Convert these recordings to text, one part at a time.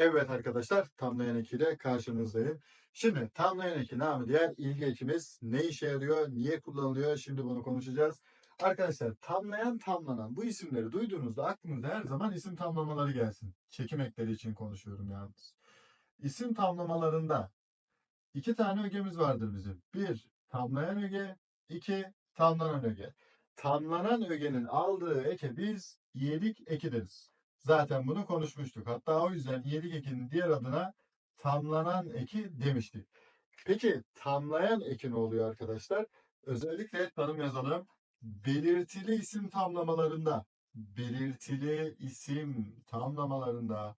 Evet arkadaşlar tamlayan eki ile karşınızdayım. Şimdi tamlayan eki namı diğer ilgi ekimiz ne işe yarıyor, niye kullanılıyor şimdi bunu konuşacağız. Arkadaşlar tamlayan tamlanan bu isimleri duyduğunuzda aklınıza her zaman isim tamlamaları gelsin. Çekim ekleri için konuşuyorum yalnız. İsim tamlamalarında iki tane ögemiz vardır bizim. Bir tamlayan öge, iki tamlanan öge. Tamlanan ögenin aldığı eke biz iyilik eki deriz. Zaten bunu konuşmuştuk. Hatta o yüzden iyilik ekinin diğer adına tamlanan eki demiştik. Peki tamlayan eki ne oluyor arkadaşlar? Özellikle tanım yazalım. Belirtili isim tamlamalarında, belirtili isim tamlamalarında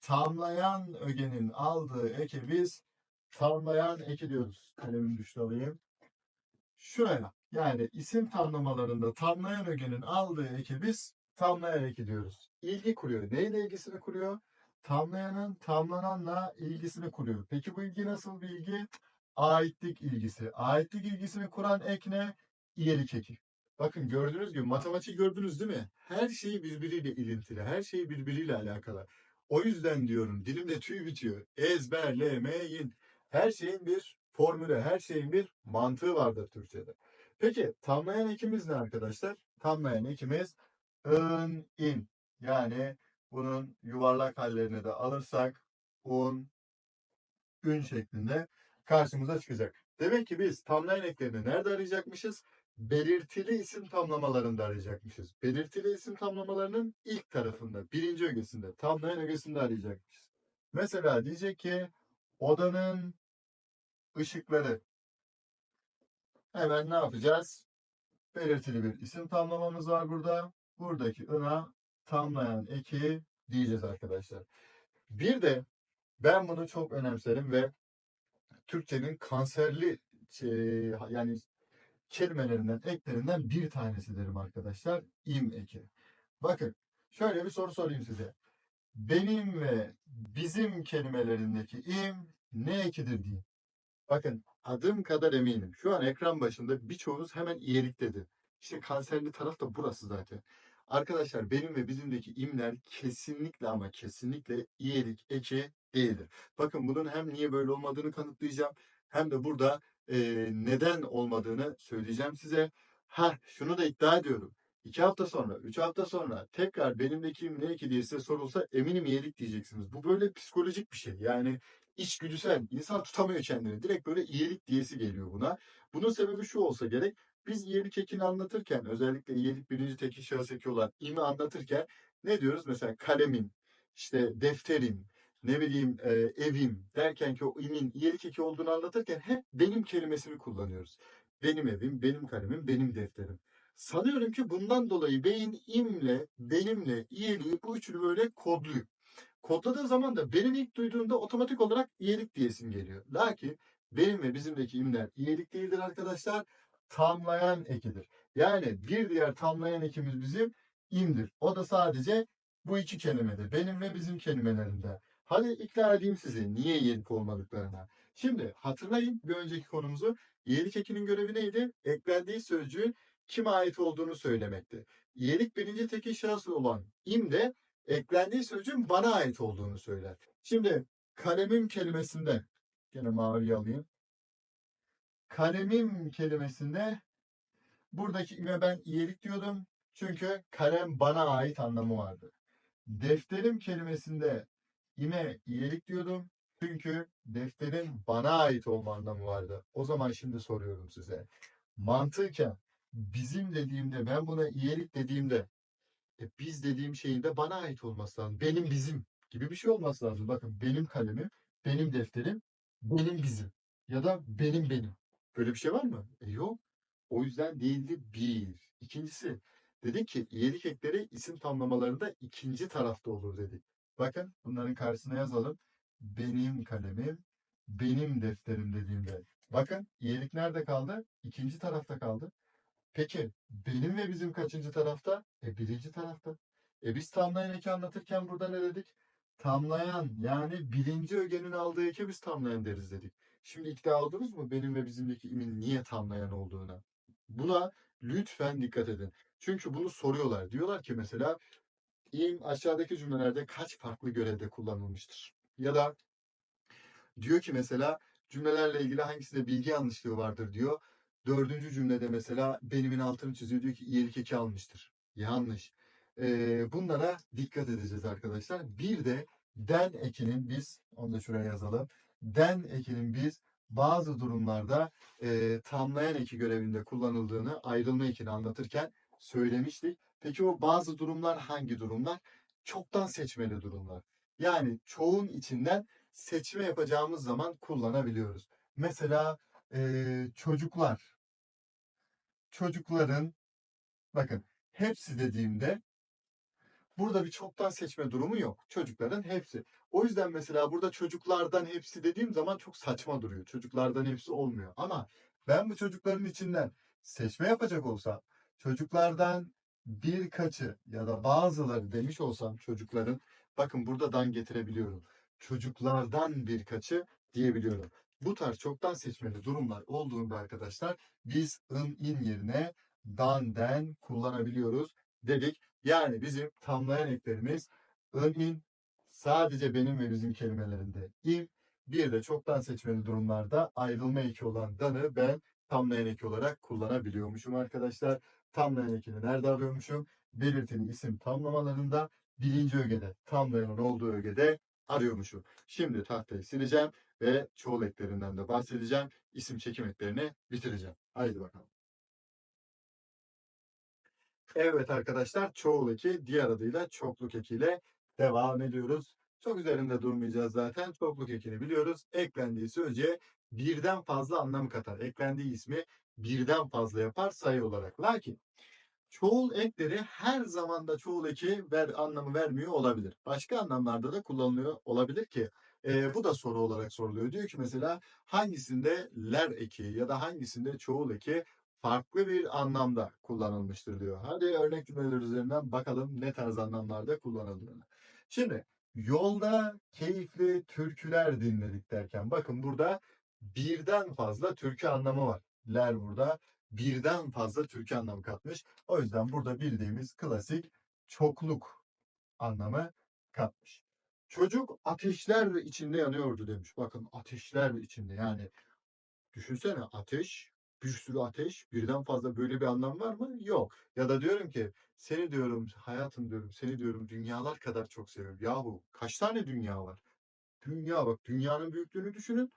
tamlayan ögenin aldığı eke biz tamlayan eki diyoruz. Kalemim düştü alayım. Şuraya yani isim tamlamalarında tamlayan ögenin aldığı eki biz tamlayan eki diyoruz. İlgi kuruyor. Neyle ilgisini kuruyor? Tamlayanın tamlananla ilgisini kuruyor. Peki bu ilgi nasıl bir ilgi? Aitlik ilgisi. Aitlik ilgisini kuran ek ne? İyelik eki. Bakın gördüğünüz gibi matematik gördünüz değil mi? Her şey birbiriyle ilintili. Her şey birbiriyle alakalı. O yüzden diyorum dilimde tüy bitiyor. Ezberlemeyin. Her şeyin bir formülü, her şeyin bir mantığı vardır Türkçe'de. Peki tamlayan ekimiz ne arkadaşlar? Tamlayan ekimiz ın, in. Yani bunun yuvarlak hallerini de alırsak un, ün şeklinde karşımıza çıkacak. Demek ki biz tamlayan eklerini nerede arayacakmışız? Belirtili isim tamlamalarında arayacakmışız. Belirtili isim tamlamalarının ilk tarafında, birinci ögesinde, tamlayan ögesinde arayacakmışız. Mesela diyecek ki odanın ışıkları. Hemen ne yapacağız? Belirtili bir isim tamlamamız var burada. Buradaki ına tamlayan eki diyeceğiz arkadaşlar. Bir de ben bunu çok önemserim ve Türkçenin kanserli şey, yani kelimelerinden, eklerinden bir tanesi derim arkadaşlar. İm eki. Bakın şöyle bir soru sorayım size. Benim ve bizim kelimelerindeki im ne ekidir diyeyim. Bakın adım kadar eminim. Şu an ekran başında birçoğunuz hemen iyilik dedi. İşte kanserli taraf da burası zaten. Arkadaşlar benim ve bizimdeki imler kesinlikle ama kesinlikle iyilik eki değildir. Bakın bunun hem niye böyle olmadığını kanıtlayacağım hem de burada e, neden olmadığını söyleyeceğim size. Ha şunu da iddia ediyorum. İki hafta sonra, üç hafta sonra tekrar benimdeki im ne eki diye size sorulsa eminim iyilik diyeceksiniz. Bu böyle psikolojik bir şey. Yani içgüdüsel. İnsan tutamıyor kendini. Direkt böyle iyilik diyesi geliyor buna. Bunun sebebi şu olsa gerek. Biz iyilik ekini anlatırken özellikle iyilik birinci tekil şahıs olan imi anlatırken ne diyoruz? Mesela kalemim, işte defterim, ne bileyim e, evim derken ki o imin iyilik eki olduğunu anlatırken hep benim kelimesini kullanıyoruz. Benim evim, benim kalemim, benim defterim. Sanıyorum ki bundan dolayı beyin imle, benimle, iyiliği bu üçünü böyle kodluyor. Kodladığı zaman da benim ilk duyduğumda otomatik olarak iyilik diyesim geliyor. Lakin benim ve bizimdeki imler iyilik değildir arkadaşlar. Tamlayan ekidir. Yani bir diğer tamlayan ekimiz bizim imdir. O da sadece bu iki kelimedir. Benim ve bizim kelimelerinde. Hadi ikna edeyim sizi niye iyilik olmadıklarına. Şimdi hatırlayın bir önceki konumuzu. İyilik ekinin görevi neydi? Eklendiği sözcüğün kime ait olduğunu söylemekti. İyilik birinci tekil şahıs olan im de eklendiği sözcüğün bana ait olduğunu söyler. Şimdi kalemim kelimesinde gene mavi alayım. Kalemim kelimesinde buradaki ime ben iyilik diyordum. Çünkü kalem bana ait anlamı vardı. Defterim kelimesinde ime iyilik diyordum. Çünkü defterin bana ait olma anlamı vardı. O zaman şimdi soruyorum size. Mantıken bizim dediğimde ben buna iyilik dediğimde e, biz dediğim şeyin de bana ait olması lazım. Benim bizim gibi bir şey olması lazım. Bakın benim kalemim, benim defterim, benim bizim. Ya da benim benim. Böyle bir şey var mı? E, yok. O yüzden değildi bir. İkincisi dedik ki iyilik ekleri isim tamlamalarında ikinci tarafta olur dedik. Bakın bunların karşısına yazalım. Benim kalemim, benim defterim dediğimde. Bakın iyilik nerede kaldı? İkinci tarafta kaldı. Peki benim ve bizim kaçıncı tarafta? E birinci tarafta. E biz tamlayan eki anlatırken burada ne dedik? Tamlayan yani birinci ögenin aldığı eki biz tamlayan deriz dedik. Şimdi ikna oldunuz mu benim ve bizimdeki imin niye tamlayan olduğuna? Buna lütfen dikkat edin. Çünkü bunu soruyorlar. Diyorlar ki mesela in aşağıdaki cümlelerde kaç farklı görevde kullanılmıştır? Ya da diyor ki mesela cümlelerle ilgili hangisinde bilgi yanlışlığı vardır diyor. Dördüncü cümlede mesela benimin altını çiziyor diyor ki iyilik eki almıştır. Yanlış. Ee, bunlara dikkat edeceğiz arkadaşlar. Bir de den ekinin biz, onu da şuraya yazalım. Den ekinin biz bazı durumlarda e, tamlayan eki görevinde kullanıldığını ayrılma ekini anlatırken söylemiştik. Peki o bazı durumlar hangi durumlar? Çoktan seçmeli durumlar. Yani çoğun içinden seçme yapacağımız zaman kullanabiliyoruz. Mesela e, çocuklar. Çocukların bakın hepsi dediğimde burada bir çoktan seçme durumu yok. Çocukların hepsi. O yüzden mesela burada çocuklardan hepsi dediğim zaman çok saçma duruyor. Çocuklardan hepsi olmuyor. Ama ben bu çocukların içinden seçme yapacak olsam çocuklardan birkaçı ya da bazıları demiş olsam çocukların bakın burada dan getirebiliyorum. Çocuklardan birkaçı diyebiliyorum. Bu tarz çoktan seçmeli durumlar olduğunda arkadaşlar biz ın in yerine dan den kullanabiliyoruz dedik. Yani bizim tamlayan eklerimiz ın sadece benim ve bizim kelimelerinde in bir de çoktan seçmeli durumlarda ayrılma eki olan danı ben tamlayan eki olarak kullanabiliyormuşum arkadaşlar. Tamlayan ekini nerede arıyormuşum? Belirtili isim tamlamalarında birinci ögede tamlayanın olduğu ögede arıyormuşum. Şimdi tahtayı sileceğim ve çoğul eklerinden de bahsedeceğim. İsim çekim eklerini bitireceğim. Haydi bakalım. Evet arkadaşlar çoğul eki diğer adıyla çokluk ekiyle devam ediyoruz. Çok üzerinde durmayacağız zaten. Çokluk ekini biliyoruz. Eklendiği sözcüğe birden fazla anlam katar. Eklendiği ismi birden fazla yapar sayı olarak. Lakin çoğul ekleri her zaman da çoğul eki ver, anlamı vermiyor olabilir. Başka anlamlarda da kullanılıyor olabilir ki e, bu da soru olarak soruluyor. Diyor ki mesela hangisinde ler eki ya da hangisinde çoğul eki farklı bir anlamda kullanılmıştır diyor. Hadi örnek cümleler üzerinden bakalım ne tarz anlamlarda kullanıldığını. Şimdi yolda keyifli türküler dinledik derken bakın burada birden fazla türkü anlamı var. Ler burada birden fazla türkü anlamı katmış. O yüzden burada bildiğimiz klasik çokluk anlamı katmış. Çocuk ateşler içinde yanıyordu demiş. Bakın ateşler içinde yani düşünsene ateş bir sürü ateş birden fazla böyle bir anlam var mı? Yok. Ya da diyorum ki seni diyorum hayatım diyorum seni diyorum dünyalar kadar çok seviyorum. Yahu kaç tane dünya var? Dünya bak dünyanın büyüklüğünü düşünün.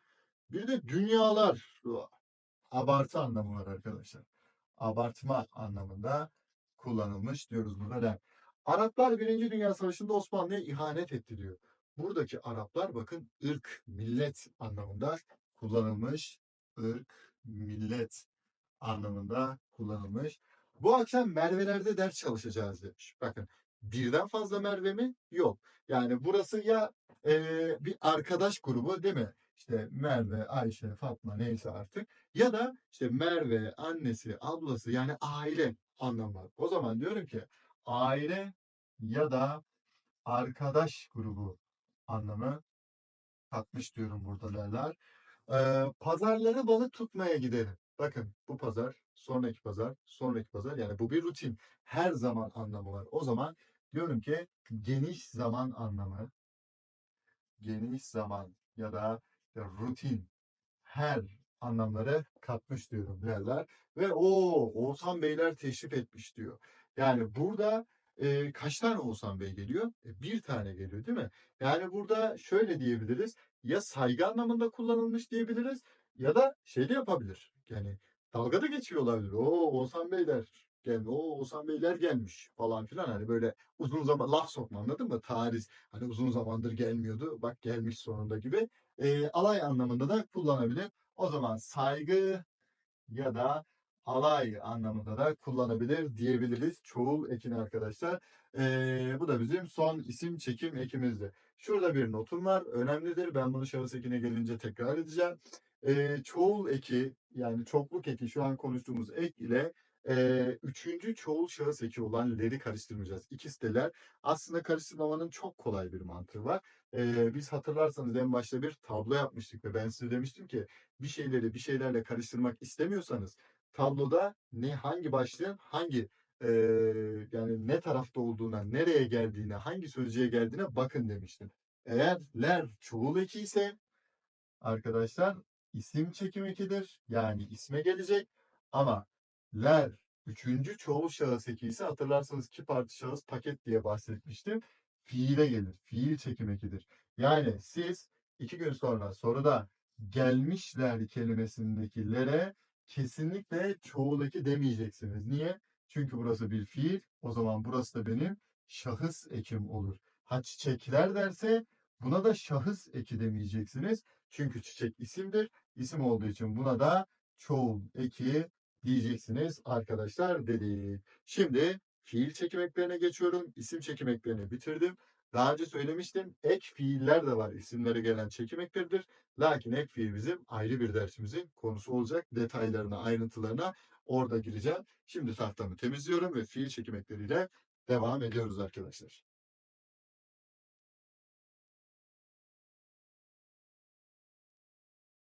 Bir de dünyalar abartı anlamı var arkadaşlar. Abartma anlamında kullanılmış diyoruz burada da. Araplar Birinci Dünya Savaşı'nda Osmanlı'ya ihanet etti diyor. Buradaki Araplar bakın ırk, millet anlamında kullanılmış. Irk, millet anlamında kullanılmış. Bu akşam Merve'lerde ders çalışacağız demiş. Bakın birden fazla Merve mi? Yok. Yani burası ya e, bir arkadaş grubu değil mi? İşte Merve, Ayşe, Fatma neyse artık. Ya da işte Merve, annesi, ablası yani aile anlamı. O zaman diyorum ki aile ya da arkadaş grubu anlamı katmış diyorum burada derler. Ee, pazarları balık tutmaya gidelim. Bakın bu pazar, sonraki pazar, sonraki pazar yani bu bir rutin. Her zaman anlamı var. O zaman diyorum ki geniş zaman anlamı, geniş zaman ya da rutin her anlamları katmış diyorum derler. Ve o Oğuzhan Beyler teşrif etmiş diyor. Yani burada e, kaç tane Oğuzhan Bey geliyor? E, bir tane geliyor değil mi? Yani burada şöyle diyebiliriz. Ya saygı anlamında kullanılmış diyebiliriz ya da şey de yapabilir. Yani dalga da geçiyor olabilir. O Oğuzhan Beyler gel, o Oğuzhan Beyler gelmiş falan filan hani böyle uzun zaman laf sokma anladın mı? Tarih hani uzun zamandır gelmiyordu. Bak gelmiş sonunda gibi. E, alay anlamında da kullanabilir. O zaman saygı ya da alay anlamında da kullanabilir diyebiliriz. Çoğul ekini arkadaşlar. Ee, bu da bizim son isim çekim ekimizdi. Şurada bir notum var. Önemlidir. Ben bunu şahıs ekine gelince tekrar edeceğim. Ee, çoğul eki yani çokluk eki şu an konuştuğumuz ek ile e, üçüncü çoğul şahıs eki olan leri karıştırmayacağız. İkisi de ler. Aslında karıştırmamanın çok kolay bir mantığı var. Ee, biz hatırlarsanız en başta bir tablo yapmıştık ve ben size demiştim ki bir şeyleri bir şeylerle karıştırmak istemiyorsanız tabloda ne hangi başlığın hangi eee, yani ne tarafta olduğuna, nereye geldiğine, hangi sözcüğe geldiğine bakın demiştim. Eğer ler çoğul eki ise arkadaşlar isim çekim ekidir. Yani isme gelecek. Ama ler üçüncü çoğul şahıs eki ise hatırlarsanız ki parti şahıs paket diye bahsetmiştim. Fiile gelir. Fiil çekim ekidir. Yani siz iki gün sonra soruda gelmişler kelimesindekilere kesinlikle çoğul eki demeyeceksiniz. Niye? Çünkü burası bir fiil. O zaman burası da benim şahıs ekim olur. Ha çiçekler derse buna da şahıs eki demeyeceksiniz. Çünkü çiçek isimdir. İsim olduğu için buna da çoğul eki diyeceksiniz arkadaşlar dedi. Şimdi fiil çekim eklerine geçiyorum. İsim çekim eklerini bitirdim. Daha önce söylemiştim. Ek fiiller de var. İsimlere gelen çekim ekleridir. Lakin ek fiil bizim ayrı bir dersimizin konusu olacak. Detaylarına, ayrıntılarına orada gireceğim. Şimdi tahtamı temizliyorum ve fiil çekim ekleriyle devam ediyoruz arkadaşlar.